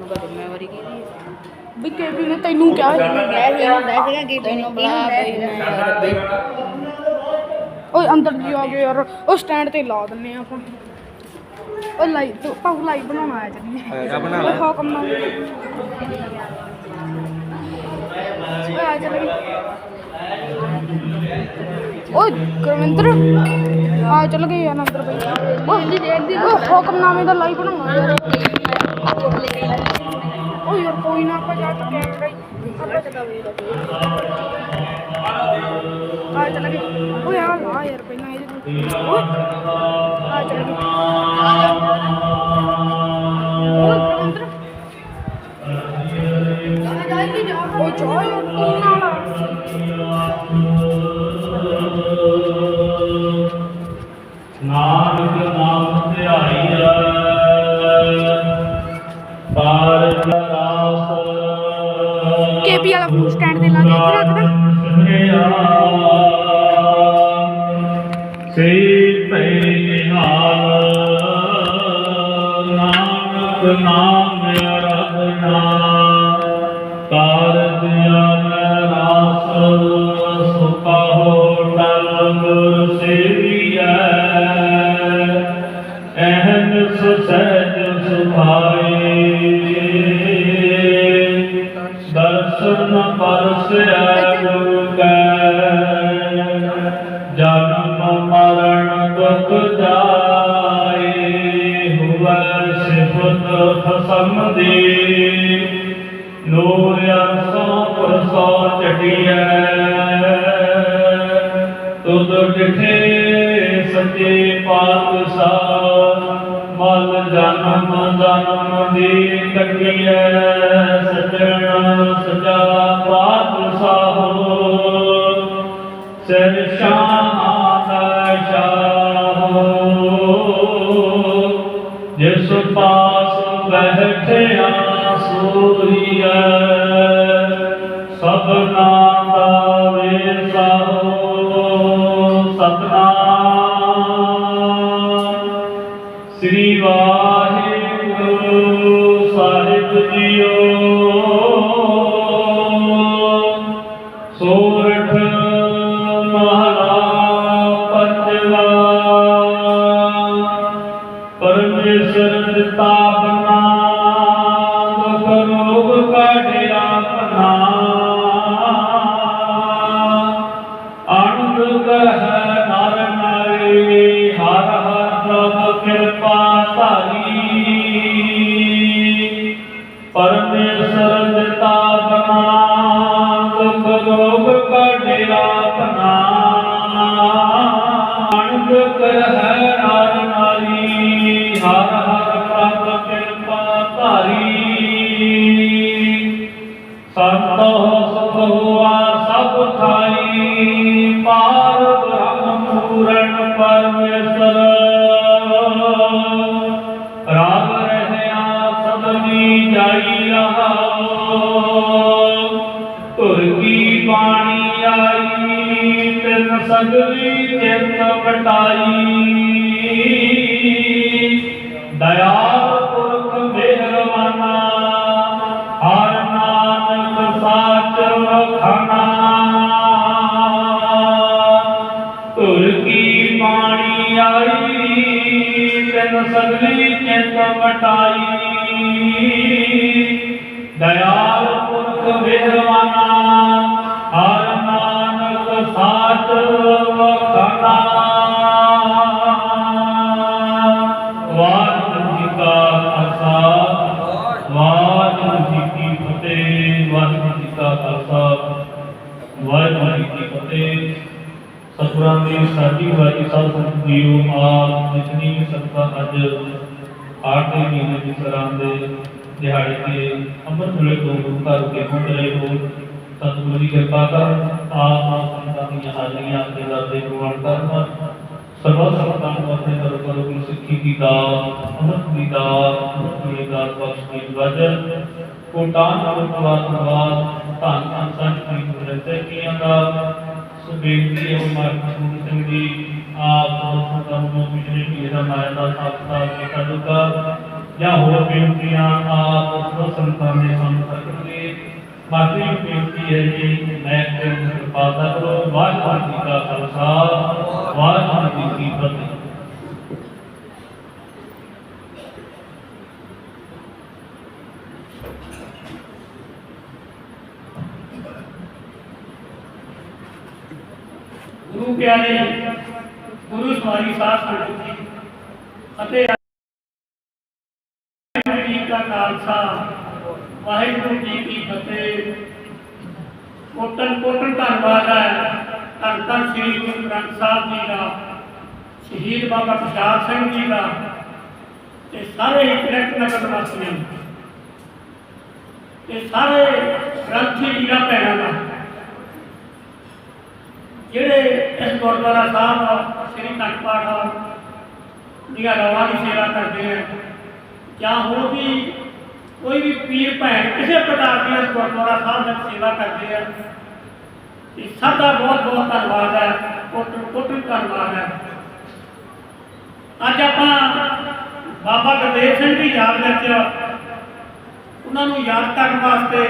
ਉਹਦਾ ਜ਼ਿੰਮੇਵਾਰੀ ਕਿਹਦੀ ਹੈ। ਵੀ ਕੇਪੀ ਨੇ ਤੈਨੂੰ ਕਿਹਾ ਸੀ। ਮੈਂ ਵੀ ਹੁੰਦਾ ਸੀਗਾ ਕਿ ਤੈਨੂੰ ਬੁਲਾ ਬਈ ਮੈਂ ਯਾਰ ਬਈ ਓਏ ਅੰਦਰ ਜੀ ਆ ਗਏ ਯਾਰ। ਉਹ ਸਟੈਂਡ ਤੇ ਲਾ ਦਿੰਨੇ ਆ ਆਪਾਂ। ਉਹ ਲਾਈਵ ਤੂੰ ਪਾਉ ਲਾਈਵ ਬਣਾਉਣਾ ਆਇਆ ਚੱਲੀਏ ਆ ਬਣਾ ਓਏ ਹੁਕਮ ਨਾਲ ਓਏ ਆ ਚੱਲ ਓਏ ਗੁਰਵਿੰਦਰ। ਆ ਚੱਲ ਗਈ ਯਾਰ ਅੰਦਰ ਬਈ। ਓਏ ਓਏ ਹੁਕਮਨਾਮੇ ਦਾ ਲਾਈਵ ਬਣਾਉਣਾ ਯਾਰ। ਓਏ ਯਾਰ ਕੋਈ ਨਾ, ਆਪਾਂ ਜਾ ਕੇ ਕੈਮਰਾ ਹੀ ਆਪਾਂ ਚਲਾ ਵੀ ਆ ਚੱਲ ਗਏ। ਓਏ ਆ ਲਾ ਯਾਰ ਪਹਿਲਾਂ ਇਹ ਓਏ ਆ ਚੱਲ ਗਏ। ਓਏ ਗੁਰਵਿੰਦਰ। ਓਏ ਜਾ ਯਾਰ, ਤੂੰ ਨਾਲ ਨਾਨਕ ਨਾਮ ਧਿਆਈਐ। ਪਾਰ ਰਾਸ ਕੇਪੀ ਵਾਲਾ ਫੋਨ ਸਟੈਂਡ ਤੇ ਲਾ ਕੇ ਇੱਥੇ ਰੱਖਦਾ ਸੇ ਭੈ ਨਿਹਾਲ ਨਾਨਕ ਨਾਮ ਪਾਤਸ਼ਾਹ ਮਲ ਜਨਮ ਜਨਮ ਦੀ ਕੱਟਿਐ ਸਜਣ ਸਜਾ ਪਾਤਸ਼ਾਹ ਸਿਰ ਸ਼ਾਹ ਜਿਸ ਪਾਸ ਬੈਠਿਆ ਸੂਰੀਆ ਸ੍ਰੀ ਪਾਰ ਬ੍ਰਹਮ ਪੂਰਨ ਪਰਮੇਸ਼ਰ। ਰਾਮ ਰਹਿਆ ਸਭਨੀ ਜਾਈ ਰਹਾਓ ਧੁਰ ਕੀ ਬਾਣੀ ਆਈ, ਤਿਨ ਸਗਲੀ ਚਿਤ ਵਟਾਈ ਚਿਤ ਦਇਆਲ ਪੁਰਖ ਮਿਹਰਬਾਨਾ ਹਰ ਨਾਨਕ ਸਾਚ ਵਖਾਨਾ ਵਾਹਿਗੁਰੂ ਜੀ ਕਾ ਖਾਲਸਾ, ਵਾਹਿਗੁਰੂ ਜੀ ਕੀ ਫਤਿਹ, ਵਾਹਿਗੁਰੂ ਜੀ ਕਾ ਖਾਲਸਾ, ਵਾਹਿਗੁਰੂ ਜੀ ਕੀ ਫਤਿਹ। ਸਤਿਗੁਰਾਂ ਦੀ ਸਾਡੀ ਵਾਰੀ ਸਭ ਸੰਤ ਜੀਓ ਆਪ ਜਿਤਨੀ ਸੰਤਾਂ ਅੱਜ ਆਠਵੇਂ ਮਹੀਨੇ ਦੀ ਸਰਾਂ ਦੇ ਦਿਹਾੜੇ ਤੇ ਅੰਮ੍ਰਿਤ ਵੇਲੇ ਤੋਂ ਗੁਰੂ ਘਰ ਕੇ ਪਹੁੰਚ ਰਹੇ ਹੋ, ਸਤਿਗੁਰੂ ਦੀ ਕਿਰਪਾ ਕਰ, ਆਪ ਆਪ ਸੰਤਾਂ ਦੀਆਂ ਹਾਜ਼ਰੀਆਂ ਦੇ ਦਰ ਦੇ ਪ੍ਰਵਾਨ ਕਰਨ ਸਰਵਾ ਸੰਤਾਂ ਨੂੰ ਆਪਣੇ ਦਰ ਕਰੋ ਗੁਰੂ ਸਿੱਖੀ ਦੀ ਦਾਤ, ਅੰਮ੍ਰਿਤ ਦੀ ਦਾਤ, ਅੰਮ੍ਰਿਤ ਵੇਲੇ ਦਾਤ ਬਖਸ਼ ਦੀ ਵਜਨ ਕੋਟਾਨ ਨਾਲ ਪ੍ਰਵਾਨ ਪ੍ਰਵਾਨ ਧੰਨ ਧੰਨ ਸੰਤ ਜੀ ਨੂੰ ਰਹਿਤੇ ਕੀਆਂ ਦਾ ਸੋ ਬੇਨਤੀ ਹੈ ਮਾਰਗ ਸੂਰ ਸਿੰਘ ਜੀ ਆਪ ਸੰਤਾਂ ਨੂੰ ਪਿਛਲੇ ਪੀਰ ਦਾ ਮਾਇਆ ਦਾ ਸਾਥ ਸਾਥ ਕੀਤਾ ਦੁਕਾ ਜਾਂ ਹੋਰ ਬੇਨਤੀਆਂ ਆਪ ਬਾਕੀ ਗੁਰੂ ਸਵਾਰੀ ਸਾਹਿਬ ਸੰਗਤ ਜੀ ਅਤੇ ਵਾਹਿਗੁਰੂ ਜੀ ਕਾ ਖਾਲਸਾ, ਵਾਹਿਗੁਰੂ ਜੀ ਕੀ ਫਤਿਹ। ਕੋਟਨ ਕੋਟਨ ਧੰਨਵਾਦ ਹੈ ਧੰਨ ਧੰਨ ਸ੍ਰੀ ਗੁਰੂ ਗ੍ਰੰਥ ਸਾਹਿਬ ਜੀ ਦਾ, ਸ਼ਹੀਦ ਬਾਬਾ ਪ੍ਰਸ਼ਾਦ ਸਿੰਘ ਜੀ ਦਾ ਤੇ ਸਾਰੇ ਹੀ ਨਗਰ ਵਾਸੀਆਂ ਤੇ ਸਾਰੇ ਗ੍ਰੰਥੀ ਵੀਰਾਂ ਭੈਣਾਂ ਦਾ, ਜਿਹੜੇ ਇਸ ਗੁਰਦੁਆਰਾ ਸਾਹਿਬ ਸ੍ਰੀ ਅਖੰਡ ਪਾਠ ਦੀਆਂ ਰਵਾਂ ਦੀ ਸੇਵਾ ਕਰਦੇ ਆ ਜਾਂ ਹੋਰ ਵੀ ਕੋਈ ਵੀ ਪੀਰ ਭੈਣ ਕਿਸੇ ਪ੍ਰਕਾਰ ਦੀ ਇਸ ਗੁਰਦੁਆਰਾ ਸਾਹਿਬ ਦੀ ਸੇਵਾ ਕਰਦੇ ਆ ਇਹ ਸਭ ਦਾ ਬਹੁਤ ਬਹੁਤ ਧੰਨਵਾਦ ਹੈ ਕੋਟ ਕੋਟ ਧੰਨਵਾਦ ਹੈ। ਅੱਜ ਆਪਾਂ ਬਾਬਾ ਗੁਰਦੇਵ ਸਿੰਘ ਦੀ ਯਾਦ ਵਿੱਚ ਉਹਨਾਂ ਨੂੰ ਯਾਦ ਕਰਨ ਵਾਸਤੇ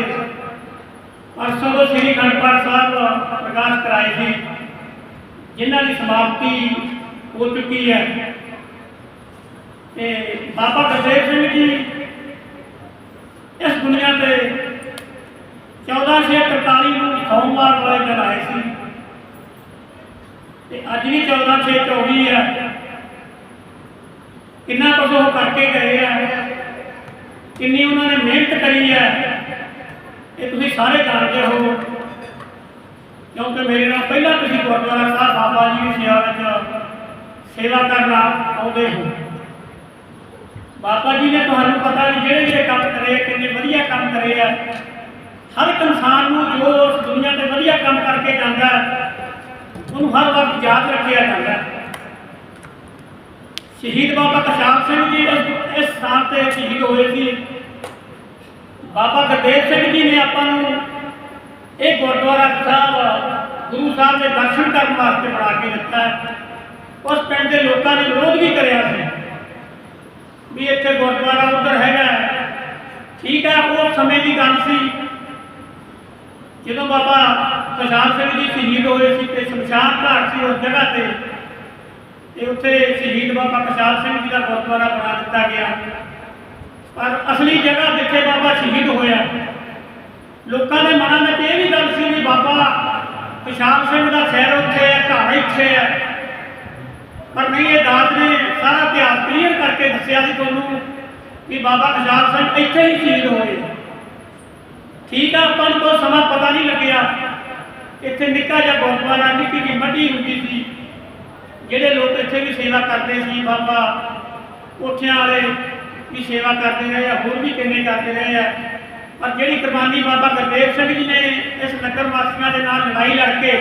ਪਰਸੋਂ ਤੋਂ ਸ੍ਰੀ ਅਖੰਡ ਪਾਠ ਸਾਹਿਬ ਪ੍ਰਕਾਸ਼ ਕਰਾਏ ਸੀ। ਜਿਨ੍ਹਾਂ ਦੀ ਸਮਾਪਤੀ ਹੋ ਚੁੱਕੀ ਹੈ। ਤੇ ਬਾਬਾ ਗੁਰਦੇਵ ਸਿੰਘ ਜੀ ਇਸ ਦੁਨੀਆ ਤੇ 1443 ਨੂੰ ਸੋਮਵਾਰ ਵਾਲੇ ਦਿਨ ਆਏ ਸੀ। ਤੇ ਅੱਜ ਵੀ 1424 ਹੈ। ਕਿੰਨਾ ਕੁਝ ਉਹ ਕਰਕੇ ਗਏ ਆ। ਕਿੰਨੀ ਉਹਨਾਂ ਨੇ ਮਿਹਨਤ ਕਰੀ ਹੈ। ਇਹ ਤੁਸੀਂ ਸਾਰੇ ਜਾਣਦੇ ਹੋ। ਕਿਉਂਕਿ ਮੇਰੇ ਨਾਲ ਪਹਿਲਾਂ ਤੁਸੀਂ ਗੁਰਦੁਆਰਾ ਸਾਹਿਬ ਬਾਬਾ ਜੀ ਦੀ ਸੇਵਾ ਵਿੱਚ ਸੇਵਾ ਕਰਨ ਆਉਂਦੇ ਹੋ। ਬਾਬਾ ਜੀ ਨੇ ਤੁਹਾਨੂੰ ਪਤਾ ਨਹੀਂ ਜਿਹੜੇ ਜਿਹੜੇ ਕੰਮ ਕਰੇ, ਕਿੰਨੇ ਵਧੀਆ ਕੰਮ ਕਰੇ ਆ। ਹਰ ਇੱਕ ਇਨਸਾਨ ਨੂੰ ਜੋ ਉਸ ਦੁਨੀਆ ਤੇ ਵਧੀਆ ਕੰਮ ਕਰਕੇ ਜਾਂਦਾ, ਉਹਨੂੰ ਹਰ ਵਕਤ ਯਾਦ ਰੱਖਿਆ ਜਾਂਦਾ। ਸ਼ਹੀਦ ਬਾਬਾ ਕਸ਼ਾਪ ਸਿੰਘ ਜੀ ਇਸ ਸਥਾਨ ਤੇ ਸ਼ਹੀਦ ਹੋਏ ਸੀ। ਬਾਬਾ ਗੁਰਦੇਵ ਸਿੰਘ ਜੀ ਨੇ ਆਪਾਂ ਨੂੰ ਇਹ ਗੁਰਦੁਆਰਾ ਸਾਹਿਬ ਗੁਰੂ ਸਾਹਿਬ ਦੇ ਦਰਸ਼ਨ ਕਰਨ ਵਾਸਤੇ ਬਣਾ ਕੇ ਦਿੱਤਾ ਹੈ। ਉਸ ਪਿੰਡ ਦੇ ਲੋਕਾਂ ਨੇ ਵਿਰੋਧ ਵੀ ਕਰਿਆ ਸੀ ਵੀ ਇੱਥੇ ਗੁਰਦੁਆਰਾ ਉੱਧਰ ਹੈਗਾ ਠੀਕ ਹੈ, ਉਹ ਸਮੇਂ ਦੀ ਗੱਲ ਸੀ। ਜਦੋਂ ਬਾਬਾ ਪ੍ਰਸ਼ਾਦ ਸਿੰਘ ਜੀ ਸ਼ਹੀਦ ਹੋਏ ਸੀ ਤੇ ਸ਼ਮਸ਼ਾਨ ਘਾਟ ਸੀ ਉਸ ਜਗ੍ਹਾ ਤੇ ਤੇ ਉੱਥੇ ਸ਼ਹੀਦ ਬਾਬਾ ਕਸ਼ਾਪ ਸਿੰਘ ਜੀ ਦਾ ਗੁਰਦੁਆਰਾ ਬਣਾ ਦਿੱਤਾ ਗਿਆ। ਪਰ ਅਸਲੀ ਜਗ੍ਹਾ ਜਿੱਥੇ ਬਾਬਾ ਸ਼ਹੀਦ ਹੋਇਆ ਲੋਕਾਂ ਦੇ ਮਨਾਂ ਵਿੱਚ ਇਹ ਵੀ ਗੱਲ ਸੀ ਵੀ ਬਾਬਾ ਪਿਸ਼ਾਬ ਸਿੰਘ ਦਾ ਸ਼ਹਿਰ ਉੱਥੇ ਹੈ, ਘਰ ਇੱਥੇ ਹੈ। ਪਰ ਨਹੀਂ, ਇਹ ਦਾਸ ਨੇ ਸਾਰਾ ਇਤਿਹਾਸ ਕਲੀਅਰ ਕਰਕੇ ਦੱਸਿਆ ਸੀ ਤੁਹਾਨੂੰ ਵੀ ਬਾਬਾ ਪਿਸ਼ਾਬ ਸਿੰਘ ਇੱਥੇ ਹੀ ਸ਼ਹੀਦ ਹੋਏ। ਠੀਕ ਆ, ਆਪਾਂ ਨੂੰ ਕੋਈ ਸਮਾਂ ਪਤਾ ਨਹੀਂ ਲੱਗਿਆ। ਇੱਥੇ ਨਿੱਕਾ ਜਿਹਾ ਗੁਰਦੁਆਰਾ, ਨਿੱਕੀ ਜਿਹੀ ਮੱਢੀ ਹੁੰਦੀ ਸੀ, ਜਿਹੜੇ ਲੋਕ ਇੱਥੇ ਵੀ ਸੇਵਾ ਕਰਦੇ ਸੀ। ਬਾਬਾ ਕੋਠਿਆਂ ਵਾਲੇ ਵੀ ਸੇਵਾ ਕਰਦੇ ਰਹੇ ਆ, ਹੋਰ ਵੀ ਕਿੰਨੇ ਕਰਦੇ ਰਹੇ ਆ। ਪਰ ਜਿਹੜੀ ਕੁਰਬਾਨੀ ਬਾਬਾ ਗੁਰਦੇਵ ਸਿੰਘ ਜੀ ਨੇ ਇਸ ਨਗਰ ਵਾਸੀਆਂ ਦੇ ਨਾਲ ਲੜਾਈ ਲੜ ਕੇ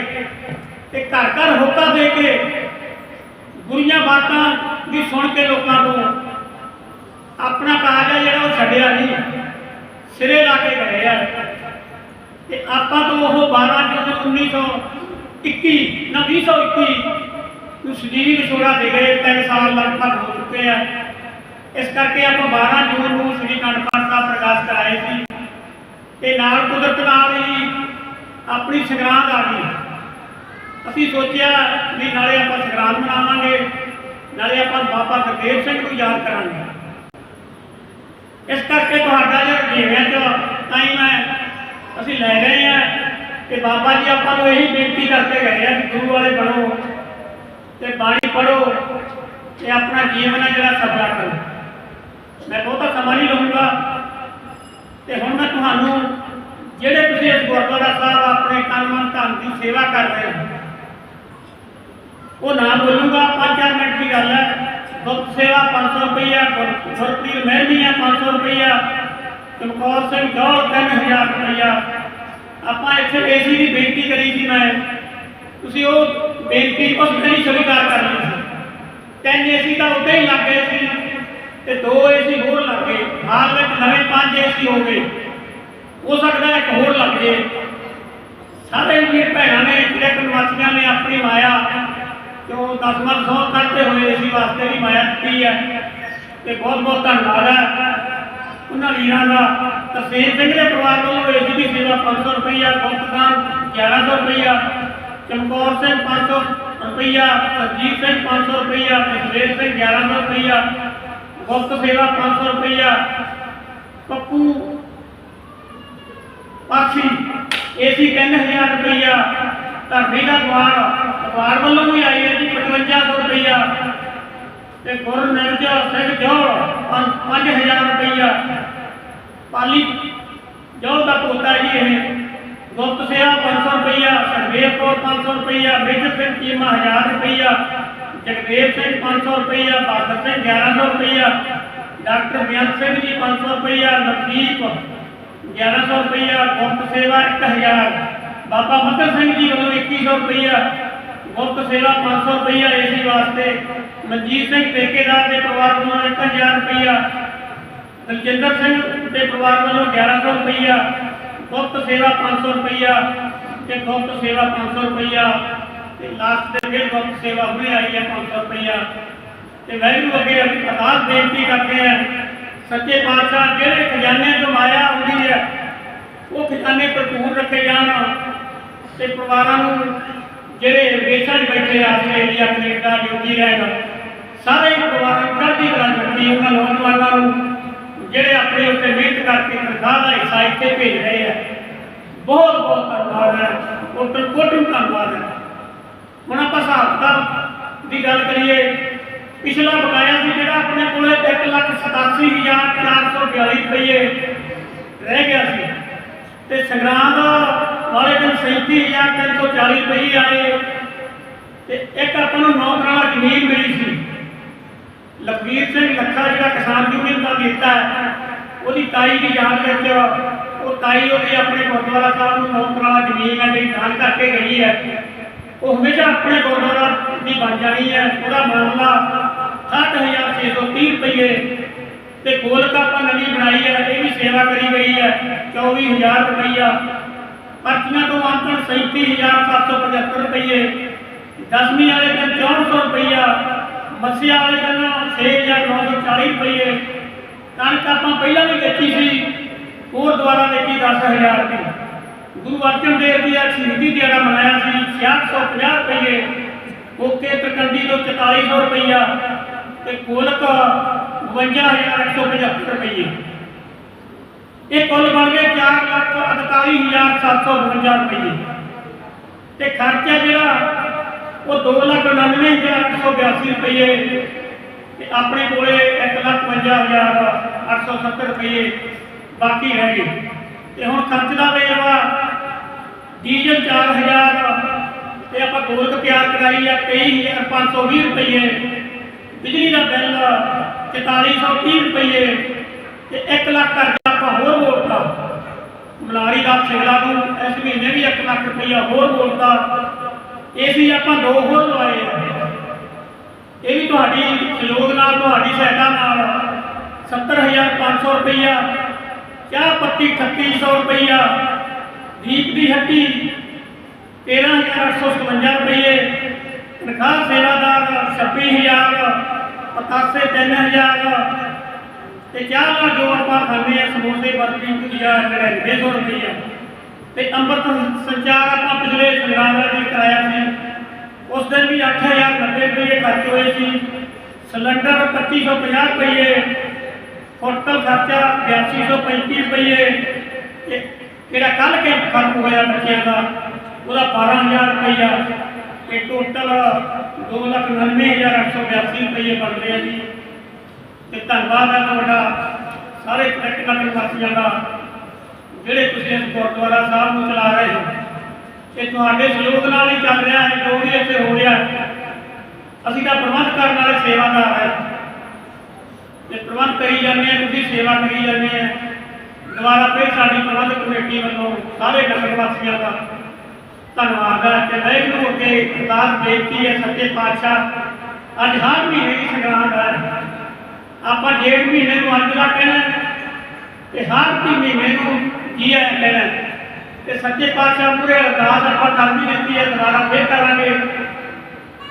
ਤੇ ਘਰ ਘਰ ਹੋਕਾ ਦੇ ਕੇ ਗੁਰੀਆਂ ਬਾਤਾਂ ਦੀ ਸੁਣ ਕੇ ਲੋਕਾਂ ਨੂੰ ਆਪਣਾ ਕਾਜ ਹੈ ਜਿਹੜਾ ਉਹ ਛੱਡਿਆ ਨਹੀਂ, ਸਿਰੇ ਲਾ ਕੇ ਗਏ ਆ। ਤੇ ਆਪਾਂ ਤੋਂ ਉਹ 12 ਜੂਨ 1921 ਨਾ 2021 ਨੂੰ ਸਦੀਵੀ ਵਿਛੋੜਾ ਦੇ ਗਏ, ਤਿੰਨ ਸਾਲ ਲਗਭਗ ਹੋ ਚੁੱਕੇ ਆ। ਇਸ ਕਰਕੇ ਆਪਾਂ 12 ਜੂਨ ਨੂੰ ਸ੍ਰੀ ਅਖੰਡ ਪਾਠ ਸਾਹਿਬ ਪ੍ਰਕਾਸ਼ ਕਰਾਏ ਸੀ। ਤੇ ਨਾਲ ਕੁਦਰਤ ਨਾਲ ਹੀ ਆਪਣੀ ਸੰਗਰਾਂਦ ਆ ਗਈ। ਅਸੀਂ ਸੋਚਿਆ ਵੀ ਨਾਲੇ ਆਪਾਂ ਸੰਗਰਾਂਦ ਮਨਾਵਾਂਗੇ, ਨਾਲੇ ਆਪਾਂ ਬਾਬਾ ਗੁਰਦੇਵ ਸਿੰਘ ਨੂੰ ਯਾਦ ਕਰਾਂਗੇ। ਇਸ ਕਰਕੇ ਤੁਹਾਡਾ ਜਿਹੜਾ ਜੀਵਨ ਚ ਤਾਂ ਹੀ ਮੈਂ ਅਸੀਂ ਲੈ ਗਏ ਆ ਕਿ ਬਾਬਾ ਜੀ ਆਪਾਂ ਨੂੰ ਇਹੀ ਬੇਨਤੀ ਕਰਕੇ ਗਏ ਆ ਕਿ ਗੁਰੂ ਵਾਲੇ ਬਣੋ ਤੇ ਬਾਣੀ ਪੜੋ ਤੇ ਆਪਣਾ ਜੀਵਨ ਹੈ ਜਿਹੜਾ ਸਫਲਾ ਕਰੋ। ਮੈਂ ਬਹੁਤਾ ਸਮਾਂ ਨਹੀਂ ਲਵਾਂਗਾ ਤੇ ਹੁਣ ਮੈਂ ਤੁਹਾਨੂੰ ਜਿਹੜੇ ਤੁਸੀਂ ਇਸ ਗੁਰਦੁਆਰਾ ਸਾਹਿਬ ਆਪਣੇ ਤਨ ਮਨ ਧਨ ਦੀ ਸੇਵਾ ਕਰ ਰਹੇ ਹੋ, ਉਹ ਨਾ ਬੋਲੂਗਾ 5-4 ਮਿੰਟ ਦੀ ਗੱਲ ਹੈ। ਗੁਪਤ ਸੇਵਾ 500 ਰੁਪਈਆ ਗੁਰਪ੍ਰੀਤ ਮਹਿਰਮੀ ਹੈ 500 ਰੁਪਈਆ, ਚਮਕੌਰ ਸਿੰਘ ਜੋੜ 3000 ਰੁਪਈਆ। ਆਪਾਂ ਇੱਥੇ ਏਸੀ ਦੀ ਬੇਨਤੀ ਕਰੀ ਸੀ ਮੈਂ। ਤੁਸੀਂ ਉਹ ਬੇਨਤੀ ਉਸ ਦਿਨ ਹੀ ਸਵੀਕਾਰ ਕਰ ਲਈ ਸੀ। ਤਿੰਨ ਏਸੀ ਤਾਂ ਉੱਤੇ ਹੀ ਲੱਗ ਗਏ ਸੀ। ਤੇ ਦੋ ਏਸੀ ਹੋਰ ਲੱਗ ਗਏ। ਹਾਲ ਵਿੱਚ ਨਵੇਂ ਪੰਜ ਏਸੀ ਹੋ ਗਏ। ਹੋ ਸਕਦਾ ਇੱਕ ਹੋਰ ਲੱਗ ਜੇ। ਸਾਰੇ ਵੀਰ ਭੈਣਾਂ ਨੇ, ਜਿਹੜੇ ਨਿਵਾਸੀਆਂ ਨੇ ਆਪਣੀ ਮਾਇਆ ਜੋ ਦਸਵਾਂ ਸੌ ਕਰਦੇ ਹੋਏ ਏਸੀ ਵਾਸਤੇ ਵੀ ਮਾਇਆ ਦਿੱਤੀ ਹੈ। ਤੇ ਬਹੁਤ ਬਹੁਤ ਧੰਨਵਾਦ ਹੈ। ਉਹਨਾਂ ਵੀਰਾਂ ਦਾ ਤਰਸੇਮ ਸਿੰਘ ਦੇ ਪਰਿਵਾਰ ਵੱਲੋਂ ਏਸੀ ਦੀ ਸੇਵਾ 500 ਰੁਪਈਆ ਗੁਪਤਦਾਨ 1100 ਰੁਪਈਆ, ਚਮਕੌਰ ਸਿੰਘ 500 ਰੁਪਈਆ, ਸਰਜੀਤ ਸਿੰਘ 500 ਰੁਪਈਆ ਜਸਵੇਰ ਸਿੰਘ 1100 ਰੁਪਈਆ। ਗੁਪਤ ਸੇਵਾ 500 ਰੁਪਈਆ ਪੱਪੂ, ਪਾਖੀ ਏਸੀ 3000 ਰੁਪਈਆ ਧਰਮੀ ਦਾ ਦਵਾਰ ਦਵਾਰ ਵੱਲੋਂ ਵੀ ਆਈ ਹੈ ਜੀ 5500 ਰੁਪਈਆ ਤੇ ਗੁਰ ਨਿਰਜਾ ਸਿੰਘ ਜੋੜ 5000 ਰੁਪਈਆ ਪਾਲੀ ਜੋੜ ਦਾ ਪੋਤਾ ਜੀ ਇਹ। ਗੁਪਤ ਸੇਵਾ 500 ਰੁਪਈਆ ਸਰਵੇਰ ਕੌਰ 500 ਰੁਪਈਆ ਮੇਜਰ ਸਿੰਘ ਚੀਮਾ 1000 ਰੁਪਈਆ ਜਗਦੇਵ ਸਿੰਘ 500 ਰੁਪਈਆ ਬਹਾਦਰ ਸਿੰਘ 1100 ਰੁਪਈਆ ਡਾਕਟਰ ਬੇਅੰਤ ਸਿੰਘ ਜੀ 500 ਰੁਪਈਆ ਲਤੀਫ 1100 ਰੁਪਈਆ ਗੁਪਤ ਸੇਵਾ 1000 ਬਾਬਾ ਮੱਕਰ ਸਿੰਘ ਜੀ ਵੱਲੋਂ 2100 ਰੁਪਈਆ ਗੁਪਤ ਸੇਵਾ 500 ਰੁਪਈਆ ਏਸੀ ਵਾਸਤੇ, ਮਨਜੀਤ ਸਿੰਘ ਠੇਕੇਦਾਰ ਦੇ ਪਰਿਵਾਰ ਵੱਲੋਂ 1000 ਰੁਪਈਆ ਦਲਜਿੰਦਰ ਸਿੰਘ ਦੇ ਪਰਿਵਾਰ ਵੱਲੋਂ 1100 ਰੁਪਈਆ ਗੁਪਤ ਸੇਵਾ 500 ਰੁਪਈਆ ਤੇ ਗੁਪਤ ਸੇਵਾ 500 ਰੁਪਈਆ ਤੇ ਲਾਸਟ ਦੇ ਫਿਰ ਗੁਪਤ ਸੇਵਾ ਹੁਣੇ ਆਈ ਹੈ 500 ਰੁਪਈਆ। ਤੇ ਵੈਰੂ ਅੱਗੇ ਅਰਦਾਸ ਬੇਨਤੀ ਕਰਦੇ ਆ ਸੱਚੇ ਪਾਤਸ਼ਾਹ ਜਿਹੜੇ ਖਜ਼ਾਨੇ ਤੋਂ ਮਾਇਆ ਆਉਂਦੀ ਹੈ। ਉਹ ਖਜ਼ਾਨੇ ਭਰਪੂਰ ਰੱਖੇ ਜਾਣ ਤੇ ਪਰਿਵਾਰਾਂ ਨੂੰ ਜਿਹੜੇ ਵਿਦੇਸ਼ਾਂ 'ਚ ਬੈਠੇ ਆ, ਆਸਟ੍ਰੇਲੀਆ, ਕੈਨੇਡਾ ਨਿਊਜ਼ੀਲੈਂਡ ਸਾਰੇ ਪਰਿਵਾਰਾਂ ਨੂੰ ਚੜ੍ਹਦੀ ਕਲਾ ਰੱਖੀ, ਉਹਨਾਂ ਨੌਜਵਾਨਾਂ ਨੂੰ ਜਿਹੜੇ ਆਪਣੇ ਉੱਤੇ ਮਿਹਨਤ ਕਰਕੇ ਤਨਖਾਹ ਦਾ ਹਿੱਸਾ ਇੱਥੇ ਭੇਜ ਰਹੇ ਆ। ਬਹੁਤ ਬਹੁਤ ਧੰਨਵਾਦ ਹੈ ਉਹ ਤੋਂ ਧੰਨਵਾਦ ਹੈ। ਹੁਣ ਆਪਾਂ ਹਿਸਾਬ ਕਿਤਾਬ ਦੀ ਗੱਲ ਕਰੀਏ, ਪਿਛਲਾ ਬਕਾਇਆ ਸੀ ਜਿਹੜਾ ਆਪਣੇ ਕੋਲੇ 187442 ਰੁਪਏ ਰਹਿ ਗਿਆ ਸੀ। ਤੇ ਸੰਗਰਾਂਦ ਵਾਲੇ ਦਿਨ 37340 ਰੁਪਏ ਆਏ। ਤੇ ਇੱਕ ਆਪਾਂ ਨੂੰ ਨੌ ਕਰਾਲਾ ਜ਼ਮੀਨ ਮਿਲੀ ਸੀ। ਲਖਵੀਰ ਸਿੰਘ ਲੱਖਾ ਜਿਹੜਾ ਕਿਸਾਨ ਯੂਨੀਅਨ ਦਾ ਨੇਤਾ ਹੈ, ਉਹਦੀ ਤਾਈ ਦੀ ਯਾਦ ਵਿੱਚ ਉਹ ਤਾਈ ਉਹਦੀ ਆਪਣੇ ਗੁਰਦੁਆਰਾ ਸਾਹਿਬ ਨੂੰ ਨੌ ਕਰਾਲਾ ਜ਼ਮੀਨ ਹੈ, ਜਿਹੜੀ ਦਾਨ ਕਰਕੇ ਗਈ ਹੈ। ਉਹ ਹਮੇਸ਼ਾ ਆਪਣੇ ਗੁਰਦੁਆਰਾ ਦੀ ਬਣ ਜਾਣੀ ਹੈ, ਉਹਦਾ ਮਾਮਲਾ 60630 ਰੁਪਏ ਤੇ ਗੋਲਕ ਆਪਾਂ ਨਵੀਂ ਬਣਾਈ ਹੈ, ਇਹ ਵੀ ਸੇਵਾ ਕਰੀ ਗਈ ਹੈ 24000 ਰੁਪਈਆ। ਪਰਚੀਆਂ ਤੋਂ ਅੰਤਰ 37775 ਰੁਪਏ ਦਸਵੀਂ ਵਾਲੇ ਦਿਨ 400 ਰੁਪਈਆ, ਮੱਸਿਆ ਵਾਲੇ ਦਿਨ 6940 ਰੁਪਏ ਕਣਕ ਆਪਾਂ ਪਹਿਲਾਂ ਵੀ ਵੇਚੀ ਸੀ, ਹੋਰ ਦੁਬਾਰਾ ਵੇਚੀ 10000 ਦੀ। ਗੁਰੂ ਅਰਜਨ ਦੇਵ ਜੀ ਦਾ ਸ਼ਹੀਦੀ ਦਿਹਾੜਾ ਮਨਾਇਆ ਸੀ 650 ਰੁਪਏ। ਕੋਕੇ ਤਕੰਡੀ ਤੋਂ 4400 ਰੁਪਈਆ ਤੇ ਕੋਲਕ 52175 ਰੁਪਏ ਇਹ ਕੁੱਲ ਬਣ ਗਏ 448752 ਰੁਪਏ ਤੇ ਖਰਚਾ ਜਿਹੜਾ, ਉਹ 299882 ਰੁਪਏ ਤੇ ਆਪਣੇ ਕੋਲੇ 155870 ਰੁਪਏ ਬਾਕੀ ਰਹਿ ਗਏ। ਤੇ ਹੁਣ ਖਰਚ ਦਾ ਵੇਰਵਾ ਡੀਜ਼ਲ 4000 ਤੇ ਆਪਾਂ ਗੋਲਕ ਤਿਆਰ ਕਰਾਈ ਆ 23520 ਰੁਪਏ ਬਿਜਲੀ ਦਾ ਬਿੱਲ 4430 ਰੁਪਏ ਤੇ 1 ਲੱਖ ਕਰਜ਼ਾ ਆਪਾਂ ਹੋਰ ਮੋੜਤਾ ਮਲਾਰੀ ਦਾ ਸਿਗਲਾ ਨੂੰ ਇਸ ਮਹੀਨੇ ਵੀ 1 ਲੱਖ ਰੁਪਇਆ ਹੋਰ ਮੋੜਤਾ ਇਹ ਵੀ ਆਪਾਂ ਦੋ ਹੋਰ ਲਵਾਏ ਆ। ਇਹ ਵੀ ਤੁਹਾਡੀ ਸਹਿਯੋਗ ਨਾਲ, ਤੁਹਾਡੀ ਸਹਾਇਤਾ ਨਾਲ 70500 ਰੁਪਇਆ ਚਾਹ ਪੱਤੀ 3800 ਰੁਪਈਆ? ਦੀਪ ਦੀ ਹੱਟੀ 13857 ਰੁਪਏ ਤਨਖਾਹ ਸੇਵਾਦਾਰ 26000 ਪਤਾਸੇ 3000 ਤੇ ਚਾਹ ਨਾਲ ਜੋ ਆਪਾਂ ਖਾਂਦੇ ਆ ਸਮੋਸੇ, ਬਰਫੀ ਭੁਜੀਆ 9900 ਰੁਪਇਆ ਤੇ ਅੰਮ੍ਰਿਤ ਸੰਚਾਰ ਆਪਾਂ ਪਿਛਲੇ ਸੰਗਰਾਮ ਦੀ ਕਰਾਇਆ ਸੀ। ਉਸ ਦਿਨ ਵੀ 8090 ਰੁਪਏ ਖਰਚ ਹੋਏ ਸੀ। ਸਿਲੰਡਰ 2550 ਰੁਪਏ ਟੋਟਲ ਖਰਚਾ 8235 ਰੁਪਏ ਤੇ ਜਿਹੜਾ ਕੱਲ ਕੈਂਪ ਖਰਚ ਹੋਇਆ ਬੱਚਿਆਂ ਦਾ, ਉਹਦਾ 12000 ਰੁਪਇਆ ਇਹ ਟੋਟਲ 299882 ਰੁਪਏ ਬਣਦੇ ਆ ਜੀ। ਤੇ ਧੰਨਵਾਦ ਹੈ ਤੁਹਾਡਾ, ਸਾਰੇ ਪ੍ਰੈਕਟੀਕਲ ਸਾਥੀਆਂ ਦਾ, ਜਿਹੜੇ ਤੁਸੀਂ ਇਸ ਗੁਰਦੁਆਰਾ ਸਾਹਿਬ ਨੂੰ ਚਲਾ ਰਹੇ ਹੋ। ਇਹ ਤੁਹਾਡੇ ਸਹਿਯੋਗ ਨਾਲ ਹੀ ਚੱਲ ਰਿਹਾ ਹੈ, ਜੋ ਵੀ ਇੱਥੇ ਹੋ ਰਿਹਾ ਅਸੀਂ ਤਾਂ ਪ੍ਰਬੰਧ ਕਰਨ ਵਾਲੇ ਸੇਵਾਦਾਰ ਹੈ। ਕਰੀ ਜਾਂਦੇ ਆ, ਤੁਸੀਂ ਸੇਵਾ ਕਰੀ ਜਾਂਦੇ ਆ। ਦੁਬਾਰਾ ਫਿਰ ਸਾਡੀ ਪ੍ਰਬੰਧ ਕਮੇਟੀ ਵੱਲੋਂ ਸਾਰੇ ਨਗਰ ਵਾਸੀਆਂ ਦਾ ਧੰਨਵਾਦ ਹੈ ਤੇ ਵਾਹਿਗੁਰੂ ਅੱਗੇ ਅਰਦਾਸ ਬੇਨਤੀ ਹੈ, ਸੱਚੇ ਪਾਤਸ਼ਾਹ, ਅੱਜ ਹਰ ਮਹੀਨੇ ਦੀ ਸੰਗਰਾਂਦ ਹੈ। ਆਪਾਂ ਡੇਢ ਮਹੀਨੇ ਨੂੰ ਅੱਜ ਦਾ ਕਹਿਣਾ ਤੇ ਹਰ ਤੀ ਮਹੀਨੇ ਨੂੰ ਕੀ ਕਹਿਣਾ ਤੇ ਸੱਚੇ ਪਾਤਸ਼ਾਹ ਪੂਰੇ ਅਰਦਾਸ ਆਪਾਂ ਕਰ ਵੀ ਦਿੱਤੀ ਹੈ, ਦੁਬਾਰਾ ਫੇਰ ਕਰਾਂਗੇ।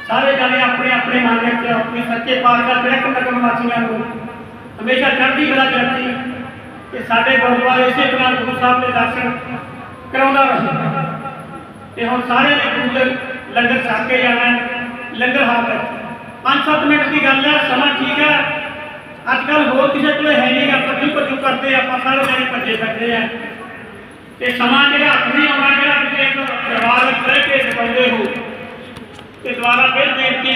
ਸਾਰੇ ਜਾਣੇ ਆਪਣੇ ਆਪਣੇ ਮਨ ਵਿੱਚ ਆਪਣੇ ਸੱਚੇ ਪਾਤਸ਼ਾਹ, ਜਿਹੜੇ ਨਗਰ ਵਾਸੀਆਂ ਨੂੰ ਹਮੇਸ਼ਾ ਚੜ੍ਹਦੀ ਕਲਾ ਚੜ੍ਹਦੀ ਰੱਖੀ ਕਿ ਸਾਡੇ ਗੁਰਦੁਆਰੇ ਇਸੇ ਤਰ੍ਹਾਂ ਗੁਰੂ ਸਾਹਿਬ ਦੇ ਦਰਸ਼ਨ ਕਰਾਉਂਦਾ ਰਹੇ। ਤੇ ਹੁਣ ਸਾਰੇ ਨੇ ਗੁਰੂ ਦੇ ਲੰਗਰ ਛਕ ਕੇ ਜਾਣਾ ਲੰਗਰ ਹਾਲ ਹੈ। 5-7 ਮਿੰਟ ਦੀ ਗੱਲ ਹੈ, ਸਮਾਂ ਠੀਕ ਹੈ। ਅੱਜ ਕੱਲ ਹੋਰ ਕਿਸੇ ਕੋਲ ਹੈ ਨਹੀਂ, ਆਪਾਂ ਭੱਜੂ ਭੱਜੂ ਕਰਦੇ ਆਪਾਂ ਸਾਰੇ ਜਣੇ ਭੱਜੇ ਬੈਠੇ ਆ ਤੇ ਸਮਾਂ ਜਿਹੜਾ ਹੱਥ ਨਹੀਂ ਆਉਣਾ ਜਿਹੜਾ ਤੁਸੀਂ ਇੱਕ ਦਰਬਾਰ ਵਿੱਚ ਰਹਿ ਕੇ ਸਿਖਾਉਂਦੇ ਹੋ, ਤੇ ਦੁਬਾਰਾ ਫਿਰ ਬੇਨਤੀ